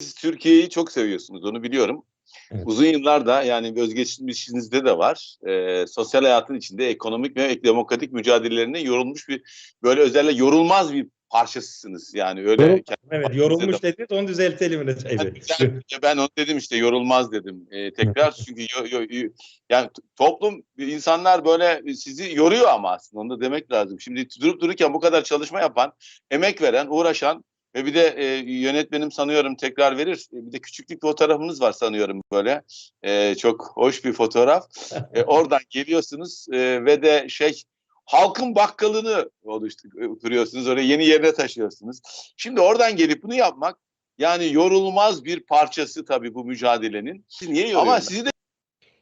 Siz Türkiye'yi çok seviyorsunuz onu biliyorum. Evet. Uzun yıllarda yani özgeçmişinizde de var. Ee, sosyal hayatın içinde ekonomik ve demokratik mücadelelerine yorulmuş bir böyle özellikle yorulmaz bir parçasısınız. Yani öyle Yorul- Evet yorulmuş de- dediniz onu düzeltelim Bey. Yani ben, onu dedim işte yorulmaz dedim. Ee, tekrar çünkü yo- yo- yo- yani toplum insanlar böyle sizi yoruyor ama aslında onu da demek lazım. Şimdi durup dururken bu kadar çalışma yapan, emek veren, uğraşan ve bir de e, yönetmenim sanıyorum tekrar verir. E, Bir de küçük bir fotoğrafınız var sanıyorum böyle. E, çok hoş bir fotoğraf. E, oradan geliyorsunuz e, ve de şey halkın bakkalını oluşturuyorsunuz. Oraya yeni yerine taşıyorsunuz. Şimdi oradan gelip bunu yapmak yani yorulmaz bir parçası tabii bu mücadelenin. Siz niye? Ama sizi de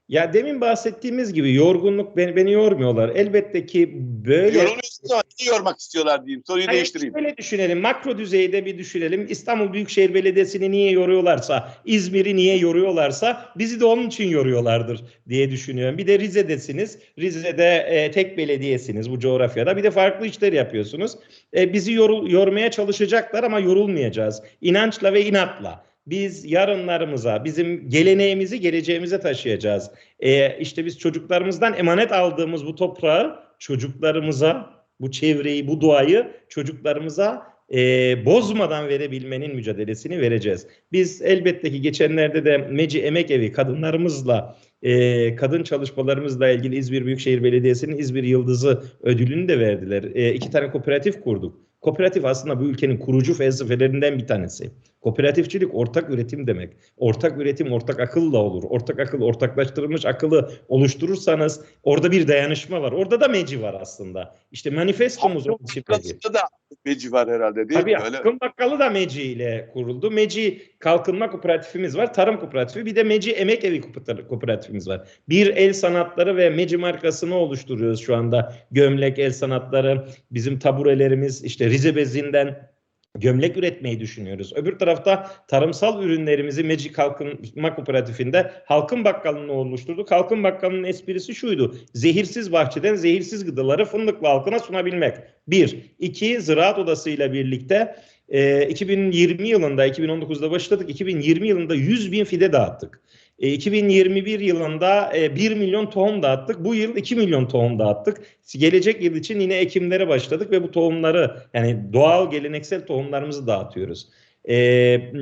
Ya demin bahsettiğimiz gibi yorgunluk beni, beni yormuyorlar. Elbette ki böyle niye yormak istiyorlar diyeyim. Soruyu Hayır, değiştireyim. Şöyle düşünelim. Makro düzeyde bir düşünelim. İstanbul Büyükşehir Belediyesi'ni niye yoruyorlarsa, İzmir'i niye yoruyorlarsa bizi de onun için yoruyorlardır diye düşünüyorum. Bir de Rize'desiniz. Rize'de e, tek belediyesiniz bu coğrafyada. Bir de farklı işler yapıyorsunuz. E, bizi yorul, yormaya çalışacaklar ama yorulmayacağız. İnançla ve inatla. Biz yarınlarımıza, bizim geleneğimizi geleceğimize taşıyacağız. E, işte biz çocuklarımızdan emanet aldığımız bu toprağı çocuklarımıza, bu çevreyi, bu doğayı çocuklarımıza e, bozmadan verebilmenin mücadelesini vereceğiz. Biz elbette ki geçenlerde de Meci Emek Evi kadınlarımızla e, kadın çalışmalarımızla ilgili İzmir Büyükşehir Belediyesi'nin İzmir Yıldızı ödülünü de verdiler. E, iki tane kooperatif kurduk. Kooperatif aslında bu ülkenin kurucu felsefelerinden bir tanesi. Kooperatifçilik ortak üretim demek. Ortak üretim ortak akılla olur. Ortak akıl, ortaklaştırılmış akıllı oluşturursanız orada bir dayanışma var. Orada da meci var aslında. İşte manifestomuz onun için meci. Da meci var herhalde değil Tabii mi? Öyle. Hakkın Bakkalı da Meci ile kuruldu. Meci Kalkınma Kooperatifimiz var. Tarım Kooperatifi. Bir de Meci Emek Evi Kooper- Kooperatifimiz var. Bir el sanatları ve Meci markasını oluşturuyoruz şu anda. Gömlek, el sanatları, bizim taburelerimiz, işte Rize bezinden gömlek üretmeyi düşünüyoruz. Öbür tarafta tarımsal ürünlerimizi Meci Kalkınma Kooperatifinde Halkın Bakkalı'nı oluşturduk. Halkın Bakkalı'nın esprisi şuydu. Zehirsiz bahçeden zehirsiz gıdaları fındıklı halkına sunabilmek. Bir. iki Ziraat Odası ile birlikte e, 2020 yılında, 2019'da başladık. 2020 yılında 100 bin fide dağıttık. E, 2021 yılında e, 1 milyon tohum dağıttık. Bu yıl 2 milyon tohum dağıttık. Gelecek yıl için yine ekimlere başladık ve bu tohumları yani doğal geleneksel tohumlarımızı dağıtıyoruz. E,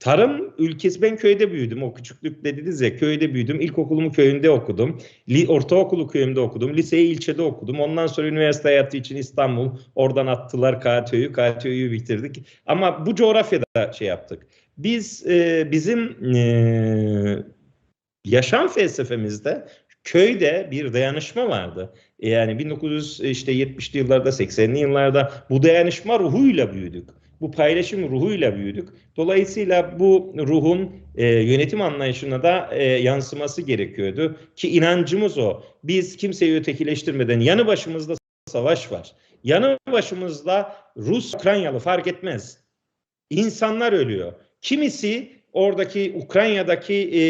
tarım ülkesi ben köyde büyüdüm. O küçüklük dediniz ya köyde büyüdüm. İlkokulumu köyünde okudum. Li, ortaokulu köyümde okudum. Liseyi ilçede okudum. Ondan sonra üniversite hayatı için İstanbul. Oradan attılar KTÜ'yü. KTÜ'yü bitirdik. Ama bu coğrafyada şey yaptık. Biz e, bizim e, yaşam felsefemizde köyde bir dayanışma vardı. E, Yani 1970'li yıllarda 80'li yıllarda bu dayanışma ruhuyla büyüdük. Bu paylaşım ruhuyla büyüdük. Dolayısıyla bu ruhun e, yönetim anlayışına da e, yansıması gerekiyordu. Ki inancımız o. Biz kimseyi ötekileştirmeden yanı başımızda savaş var. Yanı başımızda Rus, Ukraynalı fark etmez. İnsanlar ölüyor. Kimisi oradaki Ukrayna'daki e,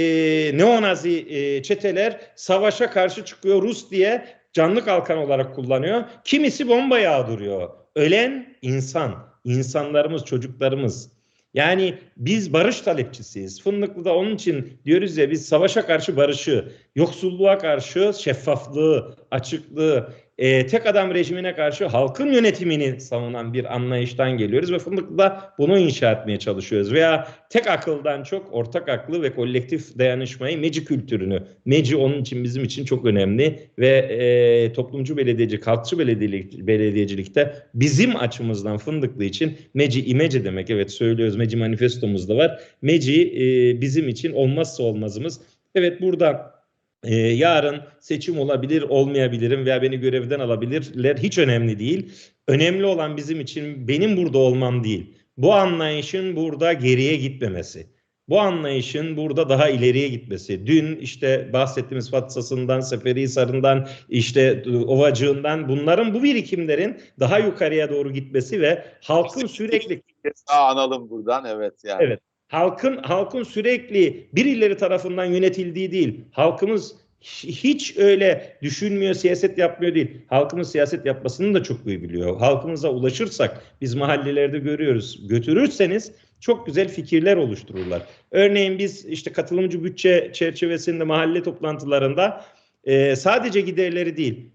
neonazi e, çeteler savaşa karşı çıkıyor Rus diye canlı kalkan olarak kullanıyor. Kimisi bomba yağdırıyor. Ölen insan, insanlarımız, çocuklarımız. Yani biz barış talepçisiyiz. Fındıklı'da onun için diyoruz ya biz savaşa karşı barışı, yoksulluğa karşı şeffaflığı, açıklığı, e, tek adam rejimine karşı halkın yönetimini savunan bir anlayıştan geliyoruz ve Fındıklı'da bunu inşa etmeye çalışıyoruz. Veya tek akıldan çok ortak aklı ve kolektif dayanışmayı, meci kültürünü. Meci onun için bizim için çok önemli ve e, toplumcu belediyecilik, halkçı belediyecilik, belediyecilikte bizim açımızdan Fındıklı için meci imece demek. Evet söylüyoruz meci manifestomuzda var. Meci e, bizim için olmazsa olmazımız. Evet burada ee, yarın seçim olabilir, olmayabilirim veya beni görevden alabilirler. Hiç önemli değil. Önemli olan bizim için benim burada olmam değil. Bu anlayışın burada geriye gitmemesi. Bu anlayışın burada daha ileriye gitmesi. Dün işte bahsettiğimiz Fatsa'sından, Seferihisar'ından, işte Ovacığından bunların bu birikimlerin daha yukarıya doğru gitmesi ve halkın sürekli Daha analım buradan evet yani. Evet. Halkın halkın sürekli birileri tarafından yönetildiği değil. Halkımız hiç öyle düşünmüyor, siyaset yapmıyor değil. Halkımız siyaset yapmasını da çok iyi biliyor. Halkımıza ulaşırsak biz mahallelerde görüyoruz. Götürürseniz çok güzel fikirler oluştururlar. Örneğin biz işte katılımcı bütçe çerçevesinde mahalle toplantılarında e, sadece giderleri değil,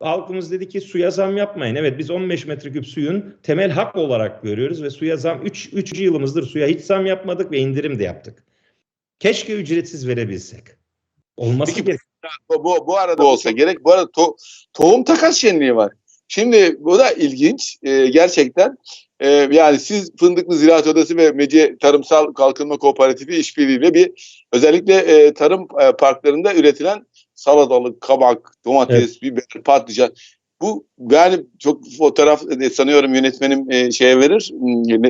halkımız dedi ki suya zam yapmayın. Evet biz 15 metreküp suyun temel hak olarak görüyoruz ve suya zam 3 3. yılımızdır suya hiç zam yapmadık ve indirim de yaptık. Keşke ücretsiz verebilsek. Olması Peki, gerek. Bu, bu, bu arada olsa gerek. Bu arada to- tohum takas şenliği var. Şimdi bu da ilginç e, gerçekten. E, yani siz Fındıklı Ziraat Odası ve Mece Tarımsal Kalkınma Kooperatifi işbirliğiyle bir özellikle e, tarım e, parklarında üretilen salatalık, kabak, domates, biber, patlıcan. Bu yani çok fotoğraf e, sanıyorum yönetmenim e, şeye verir,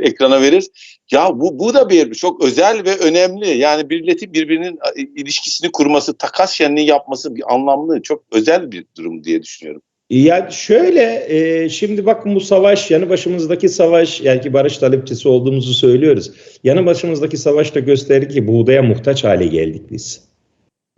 ekrana verir. Ya bu bu da bir çok özel ve önemli. Yani milleti birbirinin ilişkisini kurması, takas şenliği yapması bir anlamlı, çok özel bir durum diye düşünüyorum. Yani şöyle e, şimdi bakın bu savaş yanı başımızdaki savaş yani ki barış talepçisi olduğumuzu söylüyoruz. Yanı başımızdaki savaş da gösterdi ki buğdaya muhtaç hale geldik biz.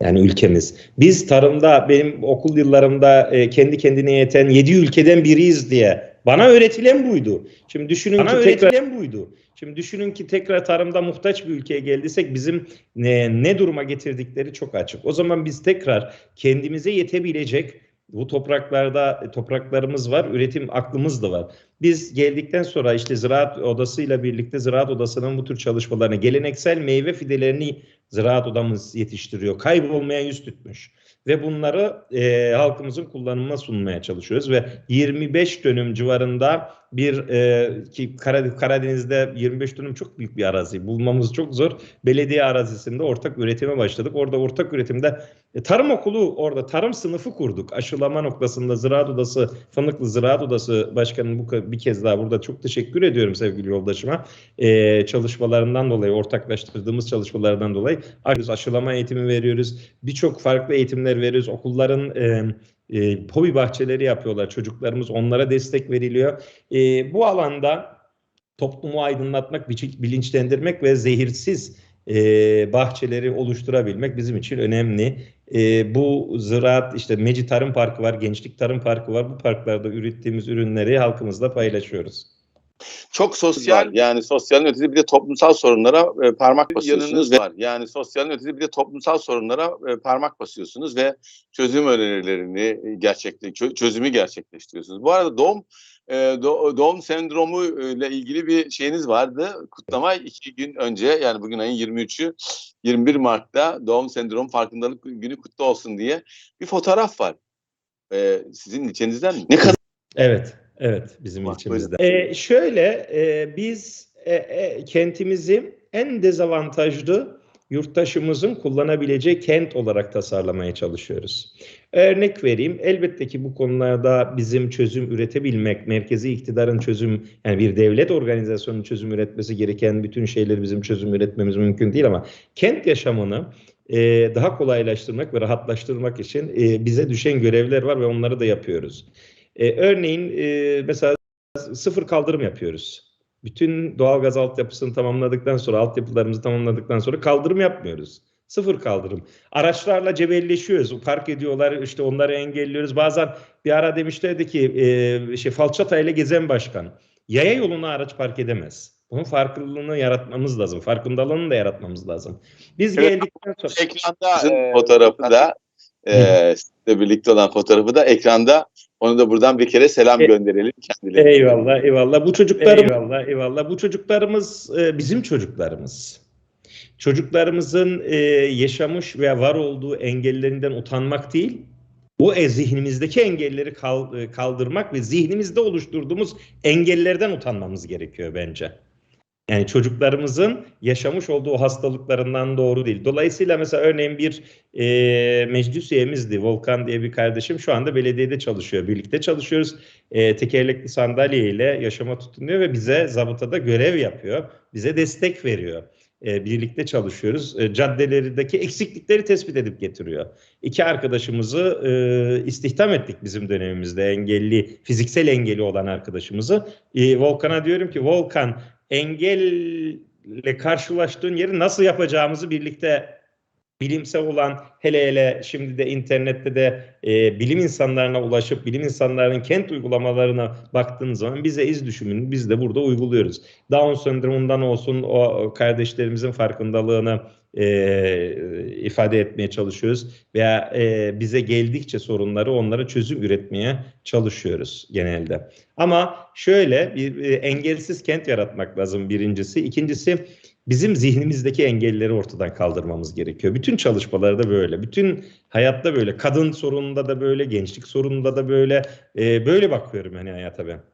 Yani ülkemiz. Biz tarımda benim okul yıllarımda e, kendi kendine yeten 7 ülkeden biriyiz diye bana öğretilen buydu. Şimdi düşünün Bana ki öğretilen buydu. Şimdi düşünün ki tekrar tarımda muhtaç bir ülkeye geldiysek bizim ne, ne duruma getirdikleri çok açık. O zaman biz tekrar kendimize yetebilecek bu topraklarda topraklarımız var, üretim aklımız da var. Biz geldikten sonra işte Ziraat Odası'yla birlikte Ziraat Odası'nın bu tür çalışmalarını, geleneksel meyve fidelerini Ziraat Odamız yetiştiriyor. Kaybolmaya yüz tutmuş. Ve bunları e, halkımızın kullanımına sunmaya çalışıyoruz ve 25 dönüm civarında bir e, ki Kara- Karadeniz'de 25 dönüm çok büyük bir arazi. Bulmamız çok zor. Belediye arazisinde ortak üretime başladık. Orada ortak üretimde e, tarım okulu orada tarım sınıfı kurduk. Aşılama noktasında Ziraat Odası, Fındıklı Ziraat Odası Başkanı bu bir kez daha burada çok teşekkür ediyorum sevgili yoldaşıma. E, çalışmalarından dolayı, ortaklaştırdığımız çalışmalardan dolayı aşılama eğitimi veriyoruz. Birçok farklı eğitimler veriyoruz. Okulların e, e, hobi bahçeleri yapıyorlar. Çocuklarımız onlara destek veriliyor. E, bu alanda toplumu aydınlatmak, bilinçlendirmek ve zehirsiz e, bahçeleri oluşturabilmek bizim için önemli. E, bu ziraat işte Meci Tarım Parkı var, Gençlik Tarım Parkı var. Bu parklarda ürettiğimiz ürünleri halkımızla paylaşıyoruz. Çok sosyal yani sosyalin ötesi bir de toplumsal sorunlara e, parmak basıyorsunuz ve var. Yani sosyalin ötesi bir de toplumsal sorunlara e, parmak basıyorsunuz ve çözüm önerilerini gerçekle çö- çözümü gerçekleştiriyorsunuz. Bu arada doğum e, do- doğum sendromu e, ile ilgili bir şeyiniz vardı. Kutlama iki gün önce yani bugün ayın 23'ü 21 Mart'ta doğum sendromu farkındalık günü kutlu olsun diye bir fotoğraf var. E, sizin ilçenizden mi? Ne kadar Evet, evet bizim Bak, ilçemizde. Ee, şöyle e, biz e, e, kentimizi en dezavantajlı yurttaşımızın kullanabileceği kent olarak tasarlamaya çalışıyoruz. Örnek vereyim. Elbette ki bu konularda bizim çözüm üretebilmek, merkezi iktidarın çözüm, yani bir devlet organizasyonunun çözüm üretmesi gereken bütün şeyleri bizim çözüm üretmemiz mümkün değil ama kent yaşamını e, daha kolaylaştırmak ve rahatlaştırmak için e, bize düşen görevler var ve onları da yapıyoruz. E, örneğin e, mesela sıfır kaldırım yapıyoruz. Bütün doğalgaz altyapısını tamamladıktan sonra, altyapılarımızı tamamladıkten sonra kaldırım yapmıyoruz. Sıfır kaldırım. Araçlarla cebelleşiyoruz. Park ediyorlar, işte onları engelliyoruz. Bazen bir ara demişlerdi ki e, şey falçata ile gezen başkan. Yaya yoluna araç park edemez. Bunun farklılığını yaratmamız lazım. Farkındalığını da yaratmamız lazım. Biz Evet. geldikten sonra... ekranda e, fotoğrafı da e, sizle birlikte olan fotoğrafı da ekranda onu da buradan bir kere selam E- gönderelim kendilerine. Eyvallah, eyvallah. Bu çocuklarım, eyvallah, eyvallah. Bu çocuklarımız e, bizim çocuklarımız. Çocuklarımızın e, yaşamış ve var olduğu engellerinden utanmak değil, o e, zihnimizdeki engelleri kal- e, kaldırmak ve zihnimizde oluşturduğumuz engellerden utanmamız gerekiyor bence. Yani çocuklarımızın yaşamış olduğu hastalıklarından doğru değil. Dolayısıyla mesela örneğin bir e, meclis üyemizdi Volkan diye bir kardeşim şu anda belediyede çalışıyor. Birlikte çalışıyoruz. E, tekerlekli sandalye ile yaşama tutunuyor ve bize zabıtada görev yapıyor. Bize destek veriyor. E, birlikte çalışıyoruz. E, caddelerdeki eksiklikleri tespit edip getiriyor. İki arkadaşımızı e, istihdam ettik bizim dönemimizde engelli, fiziksel engeli olan arkadaşımızı. E, Volkan'a diyorum ki Volkan engelle karşılaştığın yeri nasıl yapacağımızı birlikte bilimsel olan hele hele şimdi de internette de e, bilim insanlarına ulaşıp bilim insanlarının kent uygulamalarına baktığınız zaman bize iz düşümünü biz de burada uyguluyoruz. Down sendromundan olsun o kardeşlerimizin farkındalığını e, ifade etmeye çalışıyoruz veya e, bize geldikçe sorunları onlara çözüm üretmeye çalışıyoruz genelde. Ama şöyle bir e, engelsiz kent yaratmak lazım birincisi. İkincisi bizim zihnimizdeki engelleri ortadan kaldırmamız gerekiyor. Bütün çalışmalarda böyle, bütün hayatta böyle, kadın sorununda da böyle, gençlik sorununda da böyle, e, böyle bakıyorum hani hayata ben.